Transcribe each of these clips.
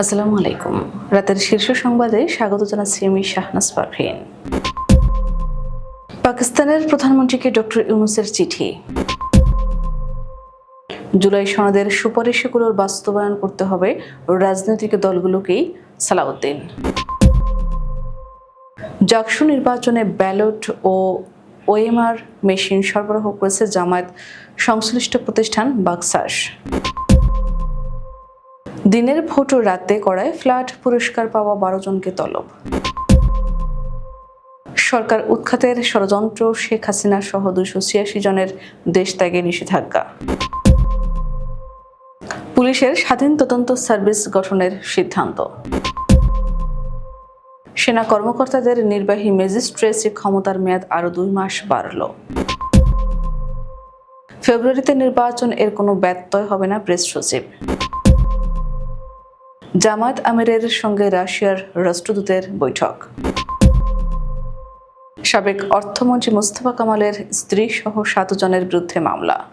আসসালামু আলাইকুম। রাতের শীর্ষ সংবাদে স্বাগত জানাচ্ছি আমি শাহনাজ পারভিন। পাকিস্তানের প্রধানমন্ত্রীকে ডক্টর ইউনুসের চিঠি। জুলাই সনদের সুপারিশগুলোর বাস্তবায়ন করতে হবে রাজনৈতিক দলগুলোকেই সালাউদ্দিন। জাকসু নির্বাচনে ব্যালট ও ওএমআর মেশিন সরবরাহ করেছে জামায়াত সংশ্লিষ্ট প্রতিষ্ঠান বাকসাস দিনের ভোট রাতে করায় ফ্ল্যাট পুরস্কার পাওয়া বারো জনকে তলব। সরকার উৎখাতের ষড়যন্ত্র শেখ হাসিনা সহ দুশো ছিয়াশি জনের দেশ ত্যাগে নিষেধাজ্ঞা। পুলিশের স্বাধীন তদন্ত সার্ভিস গঠনের সিদ্ধান্ত। সেনা কর্মকর্তাদের নির্বাহী ম্যাজিস্ট্রেসি ক্ষমতার মেয়াদ আরও দুই মাস বাড়ল। ফেব্রুয়ারিতে নির্বাচন এর কোনো ব্যত্যয় হবে না প্রেস সচিব। জামাত আমিরের সঙ্গে রাশিয়ার রাষ্ট্রদূতের বৈঠক। সাবেক অর্থমন্ত্রী মোস্তফা কামালের স্ত্রী সহ সাত জনের বিরুদ্ধে মামলা।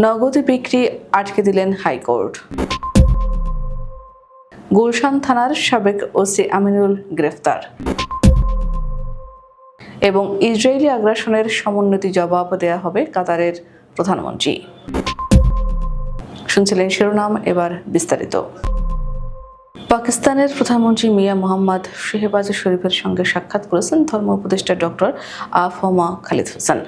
নগদী বিক্রি আটকে দিলেন হাইকোর্ট। গুলশান থানার সাবেক ওসি আমিনুল গ্রেফতার। এবং ইসরায়েলি আগ্রাসনের সমুন্নতি জবাব দেয়া হবে কাতারের প্রধানমন্ত্রী। শুনছিলেন শিরোনাম, এবার বিস্তারিত। পাকিস্তানের প্রধানমন্ত্রী মিয়া মোহাম্মদ শেহবাজ শরীফের সঙ্গে সাক্ষাৎ করেছেন ধর্ম উপদেষ্টা ডক্টর আফমা খালিদ হোসেন।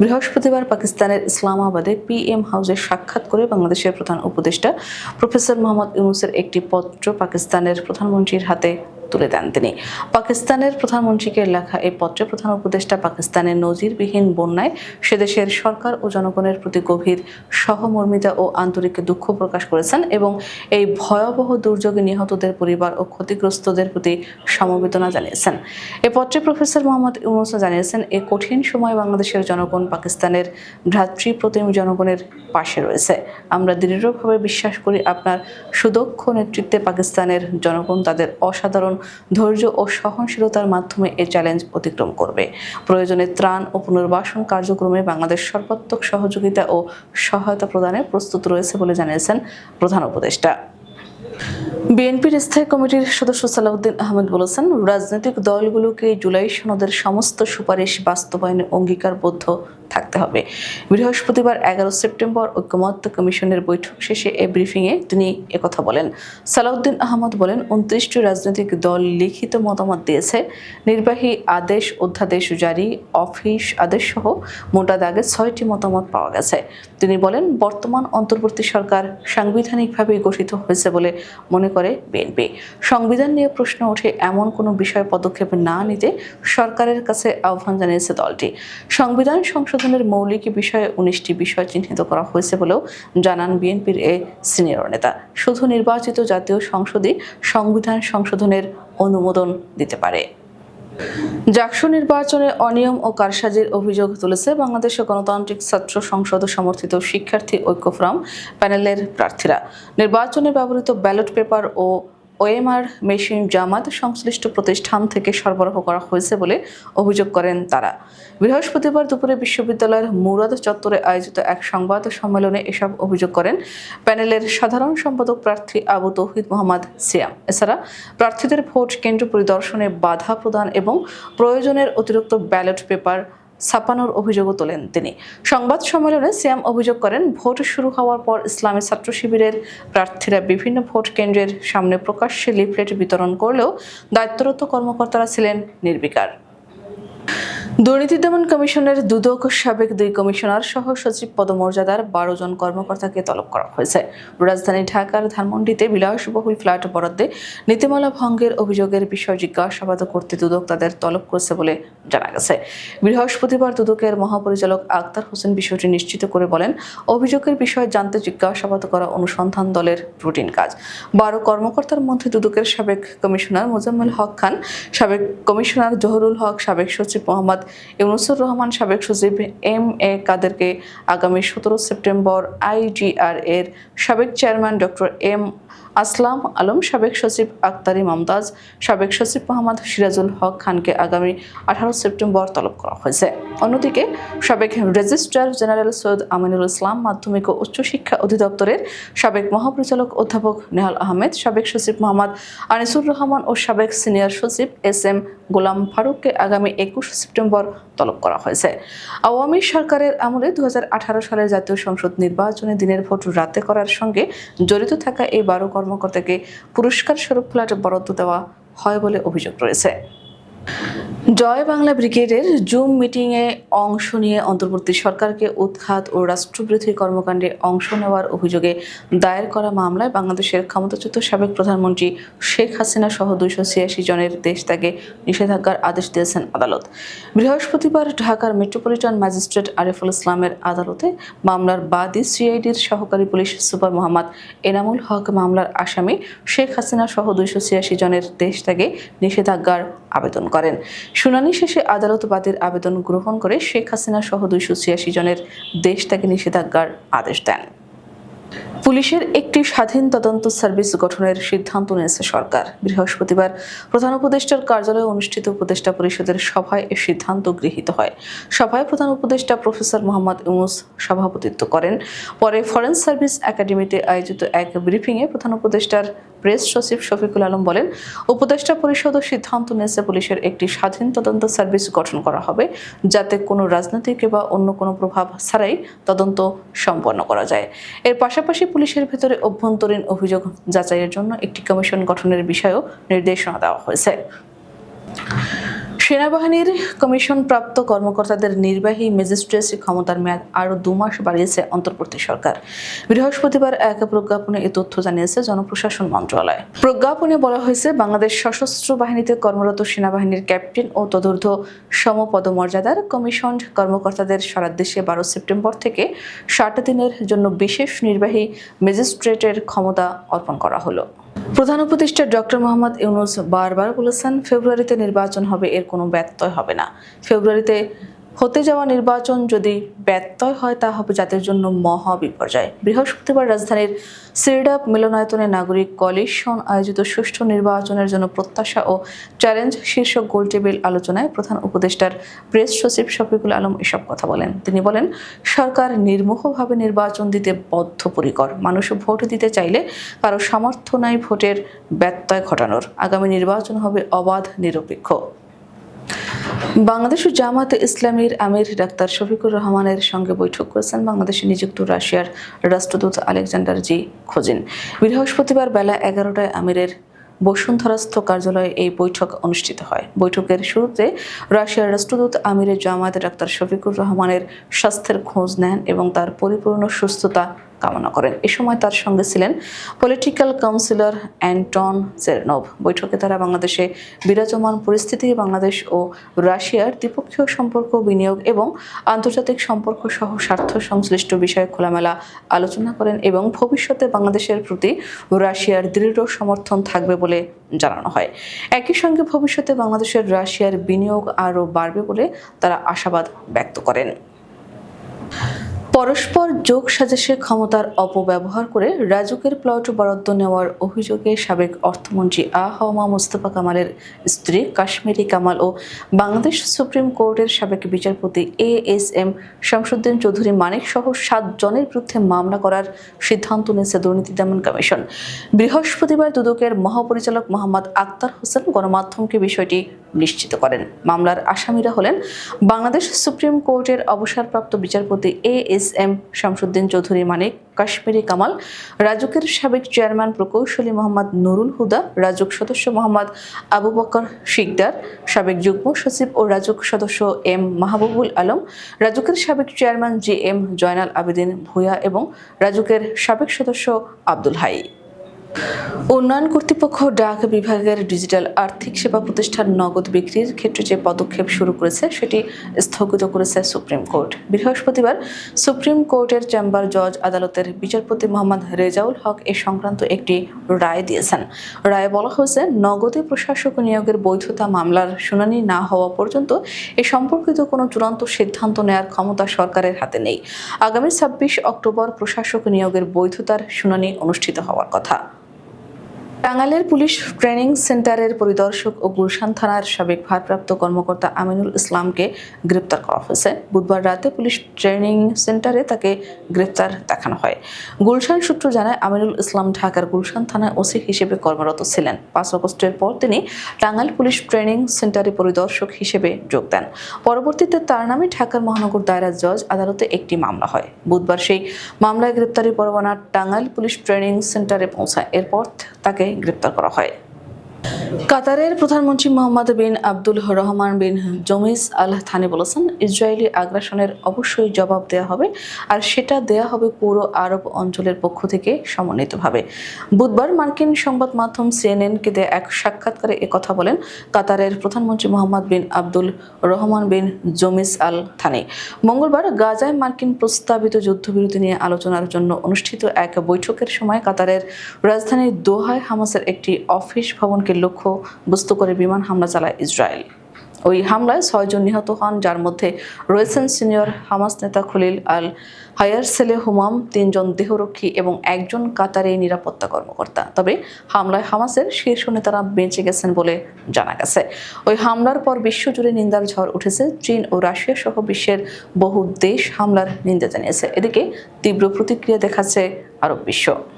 বৃহস্পতিবার পাকিস্তানের ইসলামাবাদে পিএম হাউসে সাক্ষাৎ করে বাংলাদেশের প্রধান উপদেষ্টা প্রফেসর মোহাম্মদ ইউনুসের একটি পত্র পাকিস্তানের প্রধানমন্ত্রীর হাতে তুলে দেন তিনি। পাকিস্তানের প্রধানমন্ত্রীকে লেখা এই পত্রে প্রধান উপদেষ্টা পাকিস্তানের নজিরবিহীন বন্যায় সেদেশের সরকার ও জনগণের প্রতি গভীর সহমর্মিতা ও আন্তরিক দুঃখ প্রকাশ করেছেন এবং এই ভয়াবহ দুর্যোগে নিহতদের পরিবার ও ক্ষতিগ্রস্তদের প্রতি সমবেদনা জানিয়েছেন। এ পত্রে প্রফেসর মোহাম্মদ ইউনুস জানিয়েছেন, এ কঠিন সময় বাংলাদেশের জনগণ পাকিস্তানের ভ্রাতৃপ্রতিম জনগণের পাশে রয়েছে। আমরা দৃঢ়ভাবে বিশ্বাস করি আপনার সুদক্ষ নেতৃত্বে পাকিস্তানের জনগণ তাদের অসাধারণ ধৈর্য ও সহনশীলতার মাধ্যমে এ চ্যালেঞ্জ অতিক্রম করবে। প্রয়োজনে ত্রাণ ও পুনর্বাসন কার্যক্রমে বাংলাদেশ সর্বাত্মক সহযোগিতা ও সহায়তা প্রদানে প্রস্তুত রয়েছে বলে জানিয়েছেন প্রধান উপদেষ্টা। বিএনপির স্থায়ী কমিটির সদস্য সালাউদ্দিন আহমেদ বলেছেন, রাজনৈতিক দলগুলোকে জুলাই সনদের সমস্ত সুপারিশ বাস্তবায়নে অঙ্গীকারবদ্ধ থাকতে হবে। বৃহস্পতিবার এগারো সেপ্টেম্বর ঐক্যমত্য কমিশনের বৈঠক শেষে এ ব্রিফিংয়ে তিনি একথা বলেন। সালাউদ্দিন আহমদ বলেন, উনত্রিশটি রাজনৈতিক দল লিখিত মতামত দিয়েছে। নির্বাহী আদেশ, অধ্যাদেশ জারি, অফিস আদেশ সহ মোটা দাগে ছয়টি মতামত পাওয়া গেছে। তিনি বলেন, বর্তমান অন্তর্বর্তী সরকার সাংবিধানিকভাবে গঠিত হয়েছে বলে মনে করে বিএনপি। সংবিধান নিয়ে প্রশ্ন ওঠে, এমন কোনো বিষয় পদক্ষেপ না নিতে সরকারের কাছে আহ্বান জানিয়েছে দলটি। সংবিধান সংশোধনের মৌলিক বিষয়ে উনিশটি বিষয় চিহ্নিত করা হয়েছে বলেও জানান বিএনপির এ সিনিয়র নেতা। শুধু নির্বাচিত জাতীয় সংসদই সংবিধান সংশোধনের অনুমোদন দিতে পারে। জাকসু নির্বাচনে অনিয়ম ও কারসাজির অভিযোগ তুলেছে বাংলাদেশের গণতান্ত্রিক ছাত্র সংসদ সমর্থিত শিক্ষার্থী ঐক্য ফোরাম প্যানেলের প্রার্থীরা। নির্বাচনে ব্যবহৃত ব্যালট পেপার ও ওএমআর মেশিন জামাত সংশ্লিষ্ট প্রতিষ্ঠান থেকে সরবরাহ করা হয়েছে বলে অভিযোগ করেন তারা। বৃহস্পতিবার দুপুরে বিশ্ববিদ্যালয়ের মুরাদ চত্বরে আয়োজিত এক সংবাদ সম্মেলনে এসব অভিযোগ করেন প্যানেলের সাধারণ সম্পাদক প্রার্থী আবু তৌহিদ মোহাম্মদ সিয়াম। এছাড়া প্রার্থীদের ভোট কেন্দ্র পরিদর্শনে বাধা প্রদান এবং প্রয়োজনের অতিরিক্ত ব্যালট পেপার ছাপানোর অভিযোগও তোলেন তিনি। সংবাদ সম্মেলনে সিয়াম অভিযোগ করেন, ভোট শুরু হওয়ার পর ইসলামী ছাত্র শিবিরের প্রার্থীরা বিভিন্ন ভোট কেন্দ্রের সামনে প্রকাশ্যে লিফলেট বিতরণ করলেও দায়িত্বরত কর্মকর্তারা ছিলেন নির্বিকার। দুর্নীতি দমন কমিশনের দুদক সাবেক দুই কমিশনার সহ সচিব পদমর্যাদার বারো জন কর্মকর্তাকে তলব করা হয়েছে। রাজধানী ঢাকার ধানমন্ডিতে বিলাসবহুল ফ্ল্যাট বরাদ্দে নীতিমালা ভঙ্গের অভিযোগের বিষয় জিজ্ঞাসাবাদ করতে দুদক তাদের তলব করেছে বলে জানা গেছে। বৃহস্পতিবার দুদকের মহাপরিচালক আক্তার হোসেন বিষয়টি নিশ্চিত করে বলেন, অভিযোগের বিষয়ে জানতে জিজ্ঞাসাবাদ করা অনুসন্ধান দলের রুটিন কাজ। বারো কর্মকর্তার মধ্যে দুদকের সাবেক কমিশনার মোজাম্মেল হক খান, সাবেক কমিশনার জহরুল হক, সাবেক সচিব মোহাম্মদ ইউনুসুর রহমান, সাবেক সচিব এম এ কাদেরকে আগামী সতেরো সেপ্টেম্বর আইজিআর এর সাবেক chairman doctor M Aslam Alam, সাবেক সচিব আক্তারি মমতাজ সাবেক সচিব মোহাম্মদ সিরাজুল হক খানকে আগামী আঠারো সেপ্টেম্বর তলব করা হয়েছে। অন্যদিকে, সাবেক রেজিস্ট্রার জেনারেল সৈয়দ আমিনুল ইসলাম, মাধ্যমিক ও উচ্চশিক্ষা অধিদপ্তরের সাবেক মহাপরিচালক অধ্যাপক নেহাল আহমেদ, সাবেক সচিব মোহাম্মদ আনিসুর রহমান ও সাবেক সিনিয়র সচিব এস এম গোলাম ফারুককে আগামী একুশ সেপ্টেম্বর তলব করা হয়েছে। আওয়ামী সরকারের আমলে দু হাজার আঠারো সালের জাতীয় সংসদ নির্বাচনে দিনের ভোট রাতে করার সঙ্গে জড়িত থাকা এই বারো কর্মকর্তাকে পুরস্কার স্বরূপ ফ্ল্যাট বরাদ্দ দেওয়া হয় বলে অভিযোগ রয়েছে। জয় বাংলা ব্রিগেডের জুম মিটিংয়ে অংশ নিয়ে অন্তর্বর্তী সরকারকে উৎখাত ও রাষ্ট্রবিরোধী কর্মকাণ্ডে অংশ নেওয়ার অভিযোগে দায়ের করা মামলায় বাংলাদেশের ক্ষমতাচ্যুত সাবেক প্রধানমন্ত্রী শেখ হাসিনা সহ দুইশো ছিয়াশি জনের দেশ ত্যাগে নিষেধাজ্ঞার আদেশ দিয়েছেন আদালত। বৃহস্পতিবার ঢাকার মেট্রোপলিটন ম্যাজিস্ট্রেট আরিফুল ইসলামের আদালতে মামলার বাদী সিআইডির সহকারী পুলিশ সুপার মোহাম্মদ এনামুল হক মামলার আসামি শেখ হাসিনা সহ দুইশো ছিয়াশি জনের দেশ ত্যাগে নিষেধাজ্ঞার আবেদন করেন শুনানি শেষে আদালত বাদীর আবেদন গ্রহণ করে শেখ হাসিনা সহ দুইশো ছিয়াশি জনের দেশ ত্যাগে নিষেধাজ্ঞার আদেশ দেন। পুলিশের একটি স্বাধীন তদন্ত সার্ভিস গঠনের সিদ্ধান্ত নিয়েছে সরকার। বৃহস্পতিবার প্রধান উপদেষ্টার কার্যালয়ে অনুষ্ঠিত উপদেষ্টা পরিষদের সভায় এ সিদ্ধান্ত গৃহীত হয়। সভায় প্রধান উপদেষ্টা প্রফেসর মোহাম্মদ ইউনুস সভাপতিত্ব করেন। পরে ফরেন সার্ভিস একাডেমিতে আয়োজিত এক ব্রিফিংয়ে প্রধান উপদেষ্টার প্রেস সচিব শফিকুল আলম বলেন, উপদেষ্টা পরিষদ সিদ্ধান্ত নিয়েছে পুলিশের একটি স্বাধীন তদন্ত সার্ভিস গঠন করা হবে, যাতে কোনো রাজনৈতিক বা অন্য কোনো প্রভাব ছাড়াই তদন্ত সম্পন্ন করা যায়। এর পাশাপাশি পুলিশের ভেতরে অভ্যন্তরীণ অভিযোগ যাচাইয়ের জন্য একটি কমিশন গঠনের বিষয়েও নির্দেশনা দেওয়া হয়েছে। সেনাবাহিনীর কমিশনপ্রাপ্ত কর্মকর্তাদের নির্বাহী ম্যাজিস্ট্রেসি ক্ষমতার মেয়াদ আরও দু মাস বাড়িয়েছে অন্তর্বর্তী সরকার। বৃহস্পতিবার এক প্রজ্ঞাপনে এ তথ্য জানিয়েছে জনপ্রশাসন মন্ত্রণালয়। প্রজ্ঞাপনে বলা হয়েছে, বাংলাদেশ সশস্ত্র বাহিনীতে কর্মরত সেনাবাহিনীর ক্যাপ্টেন ও তদূর্ধ্ব সমপদমর্যাদার কমিশন কর্মকর্তাদের সারা দেশে বারো সেপ্টেম্বর থেকে ষাট দিনের জন্য বিশেষ নির্বাহী ম্যাজিস্ট্রেটের ক্ষমতা অর্পণ করা হলো। প্রধান উপদেষ্টা ডক্টর মোহাম্মদ ইউনুস বারবার বলেছেন, ফেব্রুয়ারিতে নির্বাচন হবে, এর কোনো ব্যত্যয় হবে না। ফেব্রুয়ারিতে হতে যাওয়া নির্বাচন যদি ব্যত্যয় হয়, তা হবে জাতির জন্য মহা বিপর্যয়। বৃহস্পতিবার রাজধানীর সিরডাপ মিলনায়তনে নাগরিক কলিশন আয়োজিত সুষ্ঠু নির্বাচনের জন্য প্রত্যাশা ও চ্যালেঞ্জ শীর্ষক গোলটেবিল আলোচনায় প্রধান উপদেষ্টার প্রেস সচিব শফিকুল আলম এসব কথা বলেন। তিনি বলেন, সরকার নির্মোহভাবে নির্বাচন দিতে বদ্ধপরিকর। মানুষ ভোট দিতে চাইলে কারও সামর্থ্য নাই ভোটের ব্যত্যয় ঘটানোর। আগামী নির্বাচন হবে অবাধ, নিরপেক্ষ। বাংলাদেশ জামাতে ইসলামীর আমির ডাক্তার শফিকুর রহমানের সঙ্গে বৈঠক করেছেন বাংলাদেশে নিযুক্ত রাশিয়ার রাষ্ট্রদূত আলেকজান্ডার জি খোজিন। বৃহস্পতিবার বেলা এগারোটায় আমিরের বসুন্ধরাস্থ কার্যালয়ে এই বৈঠক অনুষ্ঠিত হয়। বৈঠকের শুরুতে রাশিয়ার রাষ্ট্রদূত আমিরের জামায়াত ডাক্তার শফিকুর রহমানের স্বাস্থ্যের খোঁজ নেন এবং তার পরিপূর্ণ সুস্থতা কামনা করেন। এ সময় তার সঙ্গে ছিলেন পলিটিক্যাল কাউন্সিলর অ্যান্টন জেরনভ। বৈঠকে তারা বাংলাদেশে বিরাজমান পরিস্থিতি, বাংলাদেশ ও রাশিয়ার দ্বিপক্ষীয় সম্পর্ক বিনিয়োগ এবং আন্তর্জাতিক সম্পর্ক সহ স্বার্থ সংশ্লিষ্ট বিষয়ে খোলামেলা আলোচনা করেন এবং ভবিষ্যতে বাংলাদেশের প্রতি রাশিয়ার দৃঢ় সমর্থন থাকবে বলে জানানো হয়। একই সঙ্গে ভবিষ্যতে বাংলাদেশের রাশিয়ার বিনিয়োগ আরও বাড়বে বলে তারা আশাবাদ ব্যক্ত করেন। পরস্পর যোগ সাজেশে ক্ষমতার অপব্যবহার করে রাজুকের প্লট বরাদ্দ নেওয়ার অভিযোগে সাবেক অর্থমন্ত্রী আ হাওমা মোস্তফা কামালের স্ত্রী কাশ্মীরি কামাল ও বাংলাদেশ সুপ্রিম কোর্টের সাবেক বিচারপতি A S M Shamsuddin Chowdhury Manik সহ সাত জনের বিরুদ্ধে মামলা করার সিদ্ধান্ত নিয়েছে দুর্নীতি দমন কমিশন। বৃহস্পতিবার দুদকের মহাপরিচালক মোহাম্মদ আক্তার হোসেন গণমাধ্যমকে বিষয়টি নিশ্চিত করেন। মামলার আসামিরা হলেন বাংলাদেশ সুপ্রিম কোর্টের অবসরপ্রাপ্ত বিচারপতি A S M Shamsuddin Chowdhury, Manik Kashmiri Kamal, রাজুকের সাবেক চেয়ারম্যান প্রকৌশলী মোহাম্মদ নুরুল হুদা, রাজুক সদস্য মোহাম্মদ আবু বকর শিকদার, সাবেক যুগ্ম সচিব ও রাজুক সদস্য এম মাহবুবুল আলম, রাজুকের সাবেক chairman G M Joynal Abedin Bhuiyan এবং রাজুকের সাবেক সদস্য আব্দুল হাই। উন্নয়ন কর্তৃপক্ষ ডাক বিভাগের ডিজিটাল আর্থিক সেবা প্রতিষ্ঠান নগদ বিক্রির ক্ষেত্রে যে পদক্ষেপ শুরু করেছে, সেটি স্থগিত করেছে সুপ্রিম কোর্ট। বৃহস্পতিবার সুপ্রিম কোর্টের চেম্বার জজ আদালতের বিচারপতি মোহাম্মদ রেজাউল হক এ সংক্রান্ত একটি রায় দিয়েছেন। রায়ে বলা হয়েছে, নগদে প্রশাসক নিয়োগের বৈধতা মামলার শুনানি না হওয়া পর্যন্ত এ সম্পর্কিত কোনো চূড়ান্ত সিদ্ধান্ত নেয়ার ক্ষমতা সরকারের হাতে নেই। আগামী ছাব্বিশ অক্টোবর প্রশাসক নিয়োগের বৈধতার শুনানি অনুষ্ঠিত হওয়ার কথা। টাঙ্গাইলের পুলিশ ট্রেনিং সেন্টারের পরিদর্শক ও গুলশান থানার সাবেক ভারপ্রাপ্ত কর্মকর্তা আমিনুল ইসলামকে গ্রেপ্তার করা হয়েছে। বুধবার রাতে পুলিশ ট্রেনিং সেন্টারে তাকে গ্রেপ্তার দেখানো হয়। গুলশান সূত্র জানায়, আমিনুল ইসলাম ঢাকার গুলশান থানায় ওসি হিসেবে কর্মরত ছিলেন। পাঁচ আগস্টের পর তিনি টাঙ্গাইল পুলিশ ট্রেনিং সেন্টারে পরিদর্শক হিসেবে যোগ দেন। পরবর্তীতে তার নামে ঢাকার মহানগর দায়রা জজ আদালতে একটি মামলা হয়। বুধবার সেই মামলায় গ্রেপ্তারি পরোয়ানা টাঙ্গাইল পুলিশ ট্রেনিং সেন্টারে পৌঁছায়। এরপর তাকে গ্রেপ্তার করা হয়। কাতারের প্রধানমন্ত্রী Mohammed bin Abdul Rahman bin Jassim Al Thani বলেছেন, ইসরায়েলি আগ্রাসনের অবশ্যই জবাব দেওয়া হবে আর সেটা দেয়া হবে পুরো আরব অঞ্চলের পক্ষ থেকে সমন্বিতভাবে। বুধবার মার্কিন সংবাদ মাধ্যম সিএনএনকে দেয়া এক সাক্ষাৎকারে কথা বলেন কাতারের প্রধানমন্ত্রী Mohammed bin Abdul Rahman bin Jassim Al Thani. মঙ্গলবার গাজায় মার্কিন প্রস্তাবিত যুদ্ধবিরতি নিয়ে আলোচনার জন্য অনুষ্ঠিত এক বৈঠকের সময় কাতারের রাজধানী দোহায় হামাসের একটি অফিস ভবনকে লক্ষ্য বস্তু করে বিমান হামলা চালায় ইসরায়েল। ওই হামলায় ছয়জন নিহত হন, যার মধ্যে রয়েছেন সিনিয়র হামাস নেতা খলিল আল হায়ার সেলে হুমাম, তিনজন দেহরক্ষী এবং একজন কাতারে নিরাপত্তা কর্মকর্তা। তবে হামলায় হামাসের শীর্ষ নেতারা বেঁচে গেছেন বলে জানা গেছে। ওই হামলার পর বিশ্বজুড়ে নিন্দার ঝড় উঠেছে। চীন ও রাশিয়া সহ বিশ্বের বহু দেশ হামলার নিন্দা জানিয়েছে। এদিকে তীব্র প্রতিক্রিয়া দেখাচ্ছে আরব বিশ্ব।